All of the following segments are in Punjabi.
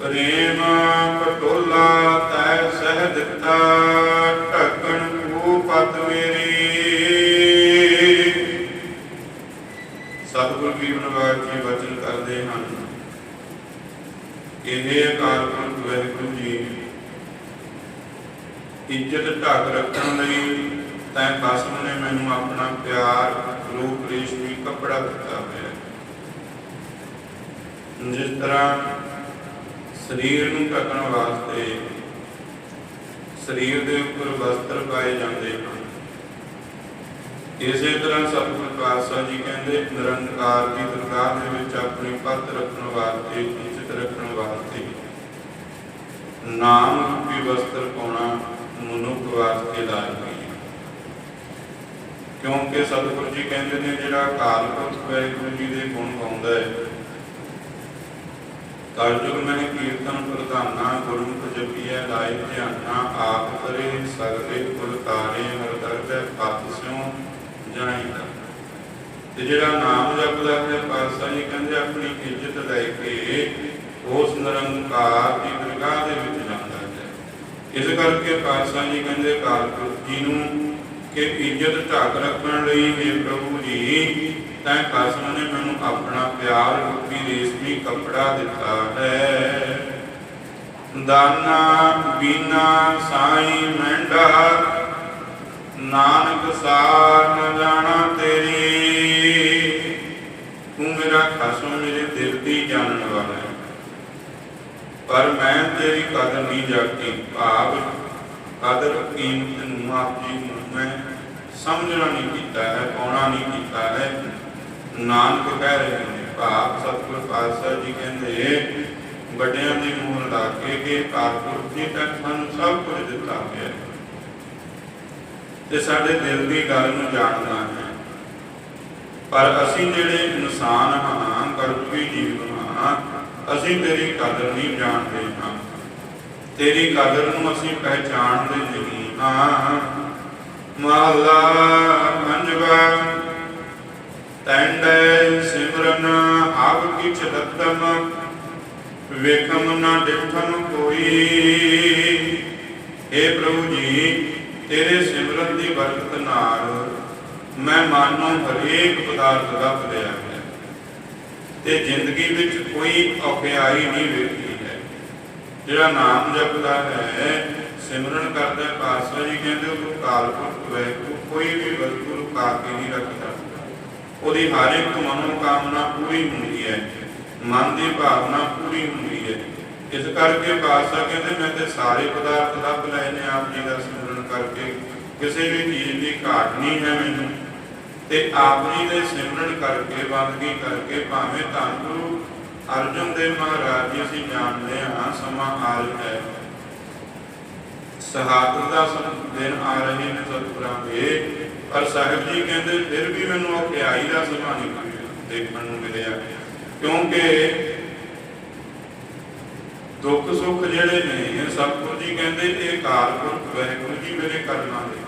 ਪ੍ਰੇਮ ਪਟੋਲਾ ਤੈ ਸਹਿ ਦਿੱਤਾ, ਢੱਕਣ ਕੂ ਪਤ ਮੇਰੀ। ਸਤਿਗੁਰ ਵੀ ਨਿਵਾਜ ਵਚਨ ਕਰਦੇ ਹਨ। ਇਹ ਅਕਾਲ ਪੁਰਖ ਵਾਹਿਗੁਰੂ ਜੀ, ਇੱਜ਼ਤ ਢੱਕ ਰੱਖਣ ਲਈ ਤੈਂ ਖਸਮ ਨੇ ਮੈਨੂੰ ਆਪਣਾ ਪਿਆਰ, ਰੂਪ, ਰੇਸ਼ਮੀ, ਕੱਪੜਾ ਦਿੱਤਾ ਹੈ। ਜਿਸ ਤਰ੍ਹਾਂ ਸਰੀਰ ਨੂੰ ਢੱਕਣ ਵਾਸਤੇ ਸਰੀਰ ਦੇ ਉੱਪਰ ਵਸਤਰ ਪਾਏ ਜਾਂਦੇ ਹਨ। ਇਸੇ ਤਰ੍ਹਾਂ ਸਤਿਗੁਰ ਪਾਤਸ਼ਾਹ ਜੀ ਕਹਿੰਦੇ, ਨਿਰੰਕਾਰ ਦੀ ਦਰਗਾਹ ਦੇ ਵਿੱਚ ਆਪਣੀ ਪੱਤ ਰੱਖਣ ਵਾਸਤੇ, ਇੱਜ਼ਤ ਰੱਖਣ ਵਾਸਤੇ ਨਾਮ ਰੂਪੀ ਵਸਤਰ ਪਾਉਣਾ ਮਨੁੱਖ ਵਾਸਤੇ ਲਾਜ਼ਮੀ ਹੈ। ਕਿਉਂਕਿ ਸਤਿਗੁਰੂ ਜੀ ਕਹਿੰਦੇ ਨੇ, ਜਿਹੜਾ ਅਕਾਲ ਪੁਰਖ ਵਾਹਿਗੁਰੂ ਜੀ ਦੇ ਗੁਣ ਗਾਉਂਦਾ ਹੈ ਕਲਯੁਗ ਮੈਂ ਕੀਰਤਨ ਪ੍ਰਧਾਨਾ ਗੁਰਮੁਖ ਜਪੀਐ, ਲਾਇ ਧਿਆਨਾ, ਆਪ ਕਰੇ ਸਗਲੇ ਕੁਲ ਤਾਰੇ, ਹਰ ਦਰਜੈ ਪਤ ਸਿਉ ਜਾਣੀਦਾ ਤੇ ਜਿਹੜਾ ਨਾਮ ਜਪਦਾ ਹੈ, ਪਾਤਸ਼ਾਹ ਜੀ ਕਹਿੰਦੇ ਆਪਣੀ ਇੱਜ਼ਤ ਲੈ ਕੇ ਉਸ ਨਿਰੰਕਾਰ ਦੀ ਦਰਗਾਹ ਦੇ ਵਿੱਚ ਜਾਂਦਾ ਹੈ। ਇਸ ਕਰਕੇ ਪਾਤਸ਼ਾਹ ਜੀ ਕਹਿੰਦੇ ਅਕਾਲ ਜੀ ਨੂੰ ਕਿ ਇੱਜ਼ਤ ਢੱਕ ਰੱਖਣ ਲਈ हे ਪ੍ਰਭੂ ਜੀ ਤੈਂ ਖਸਮ ਨੇ ਮੈਨੂੰ ਆਪਣਾ ਪਿਆਰ ਰੂਪੀ ਰੇਸ਼ਮੀ ਕੱਪੜਾ ਦਿੱਤਾ ਹੈ। ਦਾਨਾ, ਬੀਨਾ, ਸਾਈ, ਮਹਿੰਡਾ, ਨਾਨਕ ਸਾਰ, ਨ ਜਾਣਾ ਤੇਰੀ। ਤੂੰ ਮੇਰਾ ਖਸਮ ਮੇਰੇ ਦਿਲ ਦੀ ਜਾਣਨ ਵਾਲਾ ਹੈ। ਪਰ ਮੈਂ ਤੇਰੀ ਕਦਰ ਨਹੀਂ ਜਾਣੀ ਭਾਵ, ਕਦਰ ਕੀਮਤ ਨੂੰ ਆਪ ਜੀ ਨੂੰ ਮੈਂ ਸਮਝਣਾ ਨਹੀਂ ਕੀਤਾ ਹੈ, ਪਾਉਣਾ ਨਹੀਂ ਕੀਤਾ ਹੈ। ਨਾਨਕ ਕਹਿ ਰਹੇ ਨੇ, ਭਾਵ ਸਤਿਗੁਰ ਪਾਤਸ਼ਾਹ ਜੀ ਕਹਿੰਦੇ, ਵੱਡਿਆਂ ਦੀ ਮੂਲ ਲਾ ਕੇ ਕਿ ਕਾਰਪੁਰਖ ਜੀ ਤੱਕ ਸਾਨੂੰ ਸਭ ਕੁਝ ਦਿੱਤਾ ਹੋਇਆ ਤੇ ਸਾਡੇ ਦਿਲ ਦੀ ਗੱਲ ਨੂੰ ਜਾਣਨਾ ਹੈ। ਪਰ ਅਸੀਂ ਜਿਹੜੇ ਇਨਸਾਨ ਹਾਂ ਕਰਤਵੀ ਜੀਵ ਹਾਂ, ਅਸੀਂ ਤੇਰੀ ਕਦਰ ਨਹੀਂ ਜਾਣਦੇ ਹਾਂ। ਤੇਰੀ ਕਦਰ ਨੂੰ ਅਸੀਂ ਪਹਿਚਾਣਦੇ ਨਹੀਂ ਹਾਂ। ਮਹਲਾ ਪੰਜਵਾ ਤੈਂਡੇ ਸਿਮਰਨ ਆਪ ਕਿਛ ਦਤਮ, ਵੇਖਮ ਨਾ ਦੇਖਣ ਕੋਈ। ਏ ਪ੍ਰਭੂ ਜੀ, ਤੇਰੇ ਸਿਮਰਨ ਦੀ ਬਰਕਤ ਨਾਲ ਮੈਂ ਮਨ ਨੂੰ ਹਰੇਕ ਪਦਾਰਥ ਲੱਭ ਲਿਆ ਹੈ, ਤੇ ਜ਼ਿੰਦਗੀ ਵਿੱਚ ਕੋਈ ਔਖਿਆਈ ਨਹੀਂ ਵੇਖੀ ਹੈ। ਜਿਹੜਾ ਨਾਮ ਜਪਦਾ ਹੈ, ਸਿਮਰਨ ਕਰਦਾ ਪਾਤਸ਼ਾਹ ਜੀ ਕਹਿੰਦੇ ਉਹ ਕਾਲਪੁਰਖ ਵੈਗੁਰੂ ਕੋਈ ਵੀ ਵਸਤੂ ਲੁਕਾ ਕੇ ਨਹੀਂ ਰੱਖਦਾ। ਉਹਦੀ ਹਰ ਇੱਕ ਮਨੋ ਕਾਮਨਾ ਪੂਰੀ ਹੁੰਦੀ ਹੈ। ਮਨ ਦੀ ਭਾਵਨਾ ਪੂਰੀ ਹੁੰਦੀ ਹੈ। ਇਸ ਕਰਕੇ ਪਾਤਸ਼ਾਹ ਕਹਿੰਦੇ ਮੈਂ ਤੇ ਸਾਰੇ ਪਦਾਰਥ ਲੱਭ ਲਏ ਨੇ, ਆਪ ਜੀ ਦਾ ਸਿਮਰਨ ਕਰਕੇ। ਕਿਸੇ ਵੀ ਚੀਜ਼ ਦੀ ਘਾਟ ਨਹੀਂ ਹੈ ਮੈਨੂੰ। ਤੇ ਆਪ ਜੀ ਦੇ ਸਿਮਰਨ ਕਰਕੇ, ਬੰਦਗੀ ਕਰਕੇ, ਭਾਵੇਂ ਧੰਨ ਗੁਰੂ ਅਰਜਨ ਦੇਵ ਮਹਾਰਾਜ ਜੀ ਅਸੀਂ ਜਾਣਦੇ ਹਾਂ, ਸਮਾਂ ਆ ਰਿਹਾ ਹੈ। ਸਹਾਦਤ ਦਾ ਦਿਨ ਆ ਰਹੇ ਨੇ ਸਤਿਗੁਰਾਂ ਦੇ। ਪਰ ਸਾਹਿਬ ਜੀ ਕਹਿੰਦੇ, ਫਿਰ ਵੀ ਮੈਨੂੰ ਔਖਿਆਈ ਦਾ ਸਮਾਂ ਨਹੀਂ ਦੇਖਣ ਨੂੰ ਮਿਲਿਆ ਕਿਉਂਕਿ ਦੁੱਖ ਸੁੱਖ ਜਿਹੜੇ ਨੇ ਸਤਿਗੁਰੂ ਜੀ ਕਹਿੰਦੇ, ਇਹ ਕਾਲਪੁਰਖ ਵਾਹਿਗੁਰੂ ਜੀ ਮੇਰੇ ਕਰਮਾਂ ਦੇ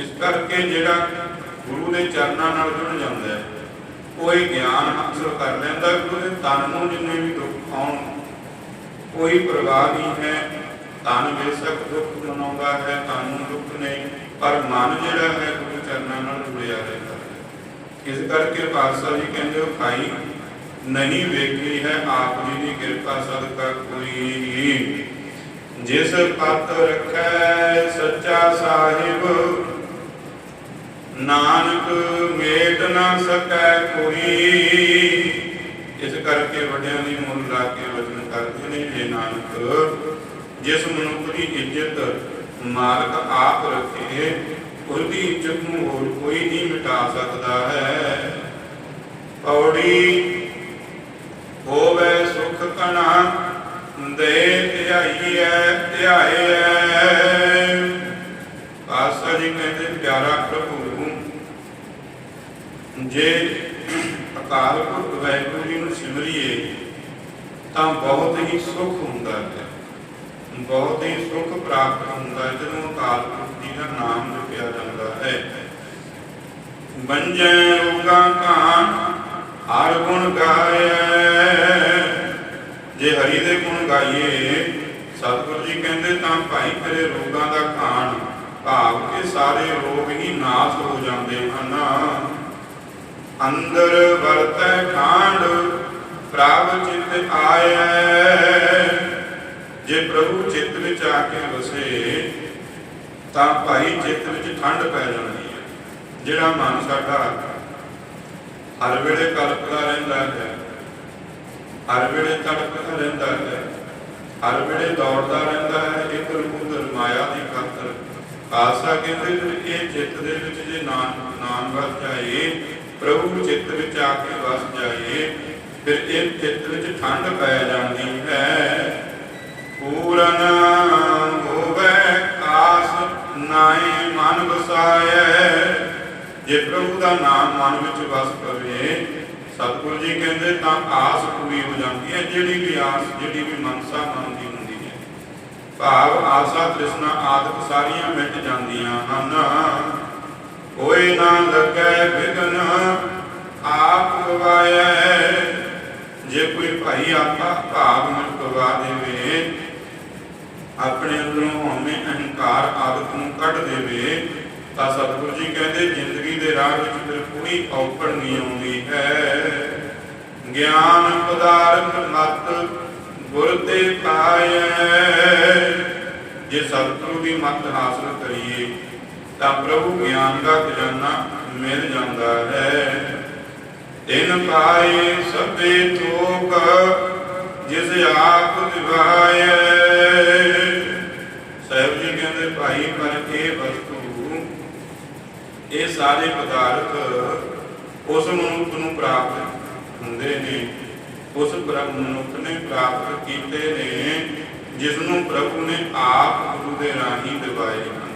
ਇਸ ਕਰਕੇ ਜਿਹੜਾ ਗੁਰੂ ਦੇ ਚਰਨਾਂ ਨਾਲ ਜੁੜ ਜਾਂਦਾ ਹੈ, ਉਹ ਇਹ ਗਿਆਨ ਹਾਸਲ ਕਰ ਲੈਂਦਾ ਕਿ ਉਹਦੇ ਤਨ ਨੂੰ ਜਿੰਨੇ ਵੀ ਦੁੱਖ ਆਉਣ, ਕੋਈ ਪ੍ਰਵਾਹ ਨਹੀਂ ਹੈ। ਤਨ ਬੇਸ਼ੱਕ ਦੁੱਖ ਮਨਾਉਂਦਾ ਹੈ ਤਨ ਨੂੰ ਦੁੱਖ ਨਹੀਂ, ਪਰ ਮਨ ਜਿਹੜਾ ਹੈ, ਗੁਰੂ ਚਰਨਾਂ ਨਾਲ ਜੁੜਿਆ ਰਹਿੰਦਾ ਹੈ। ਇਸ ਕਰਕੇ ਪਾਤਸ਼ਾਹ ਜੀ ਕਹਿੰਦੇ ਉਹ ਖਾਈ ਨਹੀਂ ਵੇਖੀ ਹੈ ਆਪ ਜੀ ਦੀ ਕਿਰਪਾ ਸਦਕਾ ਕੋਈ ਜਿਸ ਪਤ ਰੱਖੈ ਸੱਚਾ ਸਾਹਿਬ, ਨਾਨਕ ਮੇਟ ਨਾ ਸਕੈ ਕੋਈ। ਇਸ ਕਰਕੇ ਵੱਡਿਆਂ ਦੀ ਮੁੱਲ ਲਾ ਕੇ ਵਚਨ ਕਰਦੇ ਨੇ, ਜੇ ਨਾਨਕ ਜਿਸ ਮਨੁੱਖ ਦੀ ਇੱਜ਼ਤ ਮਾਲਕ ਆਪ ਰੱਖੇ, ਉਹਦੀ ਇੱਜ਼ਤ ਨੂੰ ਹੋਰ ਕੋਈ ਨਹੀਂ ਮਿਟਾ ਸਕਦਾ ਹੈ। ਪੌੜੀ ਹੋਵੇ ਸੁਖ ਕਣਾ ਦੇ ਧਿਆਈਐ ਧਿਆਏ ਆਸਾ ਜੀ ਕਹਿੰਦੇ, ਪਿਆਰਾ ਪ੍ਰਭੂ, ਜੇ ਅਕਾਲ ਪੁਰਖ ਵਾਹਿਗੁਰੂ ਜੀ ਨੂੰ ਸਿਮਰੀਏ, ਤਾਂ ਬਹੁਤ ਹੀ ਸੁਖ ਹੁੰਦਾ ਹੈ। ਬਹੁਤ ਹੀ ਸੁਖ ਪ੍ਰਾਪਤ ਹੁੰਦਾ ਹੈ, ਜਦੋਂ ਅਕਾਲ ਪੁਰਖ ਜੀ ਦਾ ਨਾਮ ਜਪਿਆ ਜਾਂਦਾ ਹੈ। ਬੰਜੈ ਰੋਗਾ ਕਾਨ ਹਰ ਗੁਣ ਗਾਏ ਜੇ ਹਰੀ ਦੇ ਗੁਣ ਗਾਈਏ, ਸਤਿਗੁਰੂ ਜੀ ਕਹਿੰਦੇ ਤਾਂ ਭਾਈ ਤੇਰੇ ਰੋਗਾਂ ਦਾ ਖਾਣ ਭਾਵ ਕਿ ਸਾਰੇ ਰੋਗ ਹੀ ਨਾਸ਼ ਹੋ ਜਾਂਦੇ ਹਨ। ਅੰਦਰ ਵਰਤੈ ਖਾਂਡ ਪ੍ਰਭ ਚਿਤ ਆਏ ਜੇ ਪ੍ਰਭੂ ਚਿੱਤ ਵਿੱਚ ਆ ਕੇ ਵਸੇ, ਤਾਂ ਭਾਈ ਚਿੱਤ ਵਿੱਚ ਠੰਡ ਪੈ ਜਾਂਦੀ ਹੈ। ਜਿਹੜਾ ਮਨ ਸਾਡਾ ਹਰ ਵੇਲੇ ਕਲਪਦਾ ਰਹਿੰਦਾ ਹੈ, ਹਰ ਵੇਲੇ ਤੜਪਦਾ ਰਹਿੰਦਾ ਹੈ, ਹਰ ਵੇਲੇ ਦੌੜਦਾ ਰਹਿੰਦਾ ਹੈ, ਇਧਰ ਉਧਰ ਮਾਇਆ ਦੀ ਖਾਤਰ। ਆਸਾ ਕਹਿੰਦੇ ਇਹ ਚਿੱਤ ਦੇ ਵਿੱਚ ਜੇ ਨਾਮ ਨਾਮ ਵਸ ਜਾਏ, ਪ੍ਰਭੂ ਚਿੱਤ ਵਿੱਚ ਆ ਕੇ ਵਸ ਜਾਏ, ਫਿਰ ਇਹ ਚਿੱਤ ਵਿੱਚ ਠੰਡ ਪੈ ਜਾਂਦੀ ਹੈ। ਪੂਰਨ ਹੋਵੇ ਆਸ ਨਾਹੀ ਮਨ ਵਸਾਏ। ਜੇ ਪ੍ਰਭੂ ਦਾ ਨਾਮ ਮਨ ਵਿੱਚ ਵਸ ਪਵੇ, ਸਤਿਗੁਰੂ ਜੀ ਕਹਿੰਦੇ ਤਾਂ ਆਸ ਪੂਰੀ ਹੋ ਜਾਂਦੀ ਹੈ, ਜਿਹੜੀ ਵੀ ਆਸ, ਜਿਹੜੀ ਵੀ ਮਨਸਾ ਮਨ ਦੀ ਹੁੰਦੀ ਹੈ। ਭਾਵ ਆਸਾ ਤ੍ਰਿਸ਼ਨਾ ਆਦਿਕ ਸਾਰੀਆਂ ਮਿਟ ਜਾਂਦੀਆਂ ਹਨ। ਕੋਈ ਨਾ ਲੱਗੈ ਵਿਗਨ ਆਪ ਗਵਾਏ। ਜੇ ਕੋਈ ਭਾਈ ਆਪਾ ਭਾਵ ਮਨ ਗਵਾ ਦੇਵੇ ਆਪਣੇ ਅੰਦਰੋਂ ਹਉਮੈ ਅਹੰਕਾਰ ਆਦਤ ਨੂੰ ਕੱਢ ਦੇਵੇ, ਤਾਂ ਸਤਿਗੁਰੂ ਜੀ ਕਹਿੰਦੇ, ਜ਼ਿੰਦਗੀ ਦੇ ਰਾਹ ਵਿੱਚ ਫਿਰ ਕੋਈ ਔਕੜ ਨਹੀਂ ਆਉਂਦੀ ਹੈ। ਗਿਆਨ ਪਦਾਰਥ ਮਤ ਗੁਰ ਤੇ ਪਾਏ ਜੇ ਸਤਿਗੁਰੂ ਦੀ ਮਤ ਹਾਸਲ ਕਰੀਏ, ਤਾਂ ਪ੍ਰਭੂ ਗਿਆਨ ਦਾ ਖਜ਼ਾਨਾ ਮਿਲ ਜਾਂਦਾ ਹੈ। ਤਿਨ ਪਾਏ ਸਭੇ ਥੋਕ ਜਿਸ ਆਪ ਦਿਵਾਏ ਸਾਹਿਬ ਭਾਈ ਪਰ ਇਹ ਵਸਤੂ, ਇਹ ਸਾਰੇ ਪਦਾਰਥ ਉਸ ਮਨੁੱਖ ਨੂੰ ਪ੍ਰਾਪਤ ਹੁੰਦੇ ਨੇ। ਉਸ ਬ੍ਰਹਮ ਮਨੁੱਖ ਨੇ ਪ੍ਰਾਪਤ ਕੀਤੇ ਨੇ ਜਿਸ ਨੂੰ ਪ੍ਰਭੂ ਨੇ ਆਪ ਗੁਰੂ ਦੇ ਰਾਹੀਂ ਦਿਵਾਏ ਹਨ।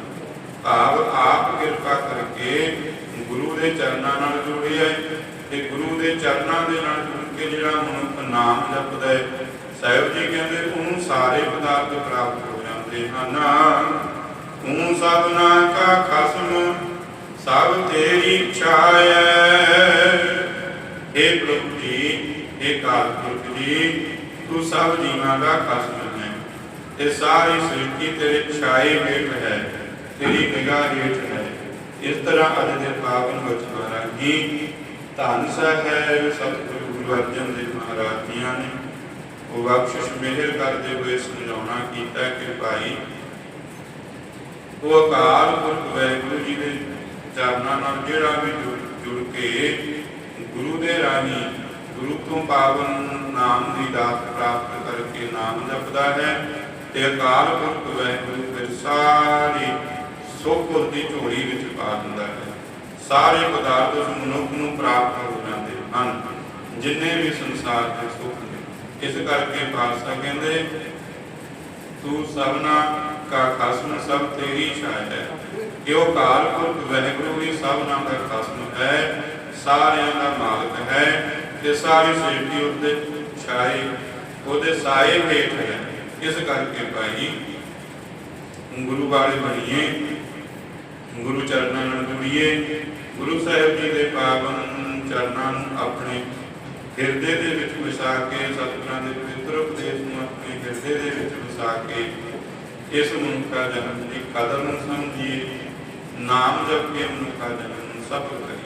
ਭਾਵ ਆਪ ਕਿਰਪਾ ਕਰਕੇ ਗੁਰੂ ਦੇ ਚਰਨਾਂ ਨਾਲ ਜੁੜਿਆ ਤੇ ਗੁਰੂ ਦੇ ਚਰਨਾਂ ਦੇ ਨਾਲ ਜੁੜ ਕੇ ਜਿਹੜਾ ਮਨੁੱਖ ਨਾਮ ਜਪਦਾ ਹੈ ਸਾਹਿਬ ਜੀ ਕਹਿੰਦੇ, ਉਹਨੂੰ ਸਾਰੇ ਪਦਾਰਥ ਪ੍ਰਾਪਤ ਹੋ ਤੂੰ ਸਭਨਾ ਕਾ ਖਸਮ, ਸਭ ਤੇਰੀ ਇੱਛਾ हे ਪ੍ਰਭੂ ਜੀ हे ਕਾਲ ਜੀ, ਤੂੰ ਸਭ ਜੀਵਾਂ ਦਾ ਖਸਮ ਹੈ ਤੇ ਸਾਰੀ ਸ੍ਰਿਸ਼ਟੀ ਤੇਰੇ ਛਾਏ ਹੇਠ ਹੈ, ਤੇਰੀ ਨਿਗਾਹ ਹੇਠ ਹੈ। ਇਸ ਤਰ੍ਹਾਂ ਅੱਜ ਦੇ ਪਾਵਨ ਵਚਨਾਂ ਰਾਹੀਂ ਧੰਨ ਸਾਹਿਬ, ਸਤਿਗੁਰੂ ਗੁਰੂ ਅਰਜਨ ਦੇਵ ਮਹਾਰਾਜ ਜੀਆਂ ਨੇ। ਉਹ ਬਖਸ਼ਿਸ਼ ਮਿਹਰ ਕਰਦੇ ਹੋਏ ਸਮਝਾਉਣਾ ਕੀਤਾ ਕਿ ਉਹ ਅਕਾਲ ਪੁਰਖ ਵਾਹਿਗੁਰੂ ਜੀ ਦੇ ਚਰਨਾਂ ਨਾਲ ਜਿਹੜਾ ਵੀ ਜੁੜ ਕੇ ਗੁਰੂ ਦੇ ਰਾਹੀਂ ਗੁਰੂ ਤੋਂ ਪਾਵਨ ਨਾਮ ਦੀ ਦਾਤ ਪ੍ਰਾਪਤ ਕਰਕੇ ਨਾਮ ਜਪਦਾ ਹੈ ਤੇ ਅਕਾਲ ਪੁਰਖ ਵਾਹਿਗੁਰੂ ਫਿਰ ਸਾਰੀ ਸੁੱਖ ਦੀ ਝੋਲੀ ਵਿੱਚ ਪਾ ਦਿੰਦਾ ਹੈ। ਸਾਰੇ ਪਦਾਰਥ ਉਸ ਮਨੁੱਖ ਨੂੰ ਪ੍ਰਾਪਤ ਹੋ ਜਾਂਦੇ ਹਨ, ਜਿੰਨੇ ਵੀ ਸੰਸਾਰ ਦੇ ਸੁੱਖ ਨੇ। ਇਸ ਕਰਕੇ ਪਾਤਸ਼ਾਹ ਕਹਿੰਦੇ, ਤੂੰ ਸਭਨਾ ਕਾ ਖਸਮ ਸਭ ਤੇਰੀ ਛਾਇਆ ਹੈ। ਕਿ ਕਾਲ ਪੁਰਖ ਵਾਹਿਗੁਰੂ ਹੀ ਸਭਨਾ ਦਾ ਖਸਮ ਹੈ। ਸਾਰਿਆਂ ਦਾ ਮਾਲਕ ਹੈ। ਤੇ ਸਾਰੀ ਸ੍ਰਿਸ਼ਟੀ ਉਹਦੇ ਛਾਏ ਉਹਦੇ ਸਾਏ ਹੇਠ ਹੈ। ਇਸ ਕਰਕੇ ਭਾਈ, ਗੁਰੂ ਵਾਲੇ ਬਣੀਏ, ਗੁਰੂ ਚਰਨਾਂ ਨਾਲ ਜੁੜੀਏ। ਗੁਰੂ ਸਾਹਿਬ ਜੀ ਦੇ ਪਾਵਨ ਚਰਨਾਂ ਨੂੰ ਆਪਣੇ ਹਿਰਦੇ ਦੇ ਵਿੱਚ ਵਸਾ ਕੇ, ਸਤਿਗੁਰਾਂ ਦੇ ਪਵਿੱਤਰ ਉਪਦੇਸ਼ ਨੂੰ ਆਪਣੇ ਹਿਰਦੇ ਦੇ ਵਿੱਚ ਵਸਾ ਕੇ ਇਸ ਮਨੁੱਖਾ ਜਨਮ ਦੀ ਕਦਰ ਨੂੰ ਸਮਝੀਏ, ਨਾਮ ਜਪ ਕੇ ਮਨੁੱਖਾ ਜਨਮ ਨੂੰ ਸਫਲ ਕਰੀਏ